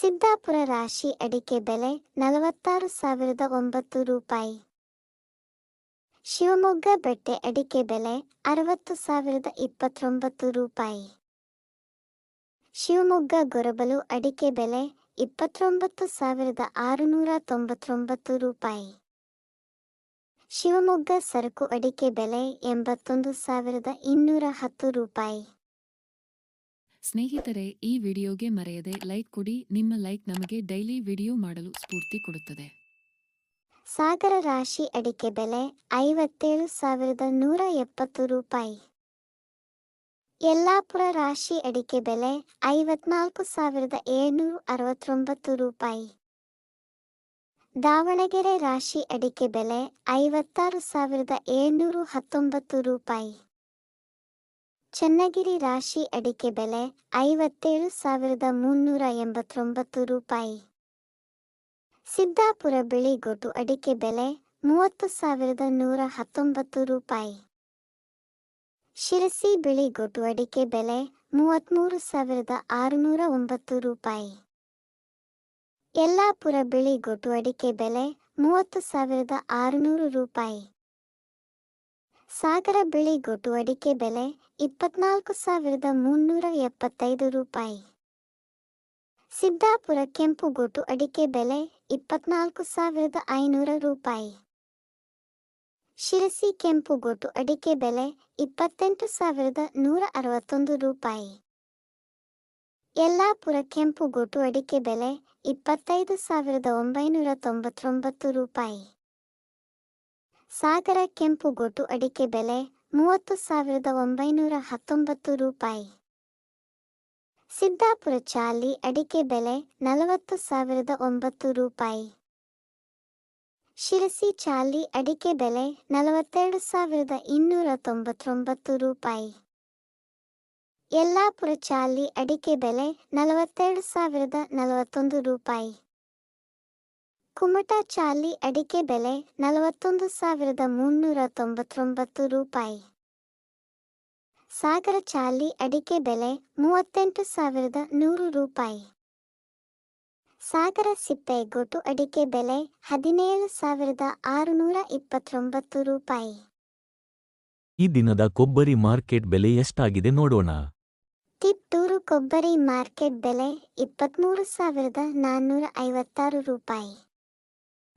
ಸಿದ್ದಾಪುರ ರಾಶಿ ಅಡಿಕೆ ಬೆಲೆ ನಲವತ್ತಾರು ಸಾವಿರದ ಒಂಬತ್ತು ರೂಪಾಯಿ. ಶಿವಮೊಗ್ಗ ಬೆಟ್ಟೆ ಅಡಿಕೆ ಬೆಲೆ ಅರವತ್ತು ಸಾವಿರದ ಇಪ್ಪತ್ತೊಂಬತ್ತು ರೂಪಾಯಿ. ಶಿವಮೊಗ್ಗ ಗೊರಬಲು ಅಡಿಕೆ ಬೆಲೆ ಇಪ್ಪತ್ತೊಂಬತ್ತು ಸಾವಿರದ ಆರುನೂರ ತೊಂಬತ್ತೊಂಬತ್ತು ರೂಪಾಯಿ. ಶಿವಮೊಗ್ಗ ಸರಕು ಅಡಿಕೆ ಬೆಲೆ ಎಂಬತ್ತೊಂದು ಸಾವಿರದ ಇನ್ನೂರ ಹತ್ತು ರೂಪಾಯಿ. ಸ್ನೇಹಿತರೆ, ಈ ವಿಡಿಯೋಗೆ ಮರೆಯದೆ ಲೈಕ್ ಕೊಡಿ. ನಿಮ್ಮ ಲೈಕ್ ನಮಗೆ ಡೈಲಿ ವಿಡಿಯೋ ಮಾಡಲು ಸ್ಫೂರ್ತಿ ಕೊಡುತ್ತದೆ. ಸಾಗರ ರಾಶಿ ಅಡಿಕೆ ಬೆಲೆ ಐವತ್ತೇಳು ಸಾವಿರದ ನೂರ ಎಪ್ಪತ್ತು ರೂಪಾಯಿ. ಯಲ್ಲಾಪುರ ರಾಶಿ ಅಡಿಕೆ ಬೆಲೆ ಐವತ್ನಾಲ್ಕು ಸಾವಿರದ ಏಳ್ನೂರ ಅರವತ್ತೊಂಬತ್ತು ರೂಪಾಯಿ. ದಾವಣಗೆರೆ ರಾಶಿ ಅಡಿಕೆ ಬೆಲೆ ಐವತ್ತಾರು ಸಾವಿರದ ಏಳ್ನೂರ ಹತ್ತೊಂಬತ್ತು ರೂಪಾಯಿ. ಚನ್ನಗಿರಿ ರಾಶಿ ಅಡಿಕೆ ಬೆಲೆ ಐವತ್ತೇಳು ಸಾವಿರದ ಮುನ್ನೂರ ಎಂಬತ್ತೊಂಬತ್ತು ರೂಪಾಯಿ. ಸಿದ್ದಾಪುರ ಬಿಳಿಗೊಟ್ಟು ಅಡಿಕೆ ಬೆಲೆ ಮೂವತ್ತು ಸಾವಿರದ ನೂರ ಹತ್ತೊಂಬತ್ತು ರೂಪಾಯಿ. ಶಿರಸಿ ಬಿಳಿಗೊಟ್ಟು ಅಡಿಕೆ ಬೆಲೆ ಮೂವತ್ತ್ಮೂರು ಸಾವಿರದ ಆರುನೂರ ಒಂಬತ್ತು ರೂಪಾಯಿ. ಯಲ್ಲಾಪುರ ಬಿಳಿಗೊಟ್ಟು ಅಡಿಕೆ ಬೆಲೆ ಮೂವತ್ತು ಸಾವಿರದ ಆರುನೂರು ರೂಪಾಯಿ. ಸಾಗರ ಬಿಳಿ ಗೊಟ್ಟು ಅಡಿಕೆ ಬೆಲೆ ಇಪ್ಪತ್ನಾಲ್ಕು ಸಾವಿರದ ಮುನ್ನೂರ ಎಪ್ಪತ್ತೈದು ರೂಪಾಯಿ. ಸಿದ್ದಾಪುರ ಕೆಂಪು ಗೊಟ್ಟು ಅಡಿಕೆ ಬೆಲೆ ಇಪ್ಪತ್ನಾಲ್ಕು ಸಾವಿರದ ಐನೂರ ರೂಪಾಯಿ. ಶಿರಸಿ ಕೆಂಪು ಗೊಟ್ಟು ಅಡಿಕೆ ಬೆಲೆ ಇಪ್ಪತ್ತೆಂಟು ಸಾವಿರದ ನೂರ ಅರವತ್ತೊಂದು ರೂಪಾಯಿ. ಯಲ್ಲಾಪುರ ಕೆಂಪುಗೋಟು ಅಡಿಕೆ ಬೆಲೆ ಇಪ್ಪತ್ತೈದು ಸಾವಿರದ ಒಂಬೈನೂರ ತೊಂಬತ್ತೊಂಬತ್ತು ರೂಪಾಯಿ. ಸಾಗರ ಕೆಂಪುಗೋಟು ಅಡಿಕೆ ಬೆಲೆ ಮೂವತ್ತು ಸಾವಿರದ ಒಂಬೈನೂರ ಹತ್ತೊಂಬತ್ತು ರೂಪಾಯಿ. ಸಿದ್ದಾಪುರ ಚಾಲಿ ಅಡಿಕೆ ಬೆಲೆ ನಲವತ್ತು ಸಾವಿರದ ಒಂಬತ್ತು ರೂಪಾಯಿ. ಶಿರಸಿ ಚಾಲಿ ಅಡಿಕೆ ಬೆಲೆ ನಲವತ್ತೆರಡು ಸಾವಿರದ ಇನ್ನೂರ ತೊಂಬತ್ತೊಂಬತ್ತು ರೂಪಾಯಿ. ಯಲ್ಲಾಪುರ ಚಾಲಿ ಅಡಿಕೆ ಬೆಲೆ ನಲವತ್ತೆರಡು ಸಾವಿರದ ನಲವತ್ತೊಂದು ರೂಪಾಯಿ. ಕುಮಟಾ ಚಾಲಿ ಅಡಿಕೆ ಬೆಲೆ ನಲವತ್ತೊಂದು ಸಾವಿರದ ಮುನ್ನೂರ ತೊಂಬತ್ತೊಂಬತ್ತು ರೂಪಾಯಿ. ಸಾಗರ ಚಾಲಿ ಅಡಿಕೆ ಬೆಲೆ ಮೂವತ್ತೆಂಟು ಸಾವಿರದ ನೂರು ರೂಪಾಯಿ. ಸಾಗರ ಸಿಪ್ಪೆಗೋಟು ಅಡಿಕೆ ಬೆಲೆ ಹದಿನೇಳು ಸಾವಿರದ ಆರುನೂರ ಇಪ್ಪತ್ತೊಂಬತ್ತು ರೂಪಾಯಿ. ಈ ದಿನದ ಕೊಬ್ಬರಿ ಮಾರ್ಕೆಟ್ ಬೆಲೆ ಎಷ್ಟಾಗಿದೆ ನೋಡೋಣ. ತಿಪ್ಟೂರು ಕೊಬ್ಬರಿ ಮಾರ್ಕೆಟ್ ಬೆಲೆ ಇಪ್ಪತ್ತ್ಮೂರು ಸಾವಿರದ ನಾನ್ನೂರ ಐವತ್ತಾರು ರೂಪಾಯಿ.